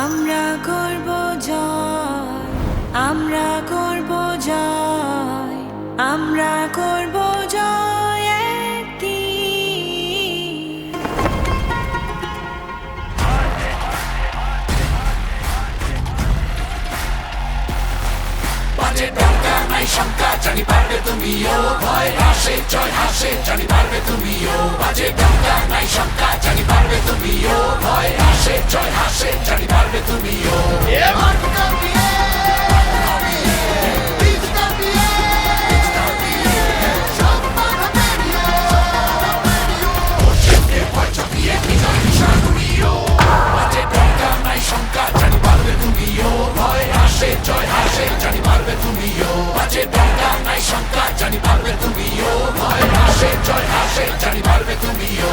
আমরা করব জয়, আমরা করব জয়, আমরা করব জয় একদিন বাজে ডঙ্কা নাই, শঙ্কা জানি পারবে তুমিও, ভয়, হাসে, জয়, হাসে জানি পারবে তুমিও। বাজে ডঙ্কা নাই, শঙ্কা জানি পারবে তুমিও, ভয়, হাসে, জয় হাসে জানি পারবে তুমিও বাজে ডঙ্কা নাই শঙ্কা জানি পারবে তুমিও ভয় হাসে জয় হাসে জানি পারবে তুমিও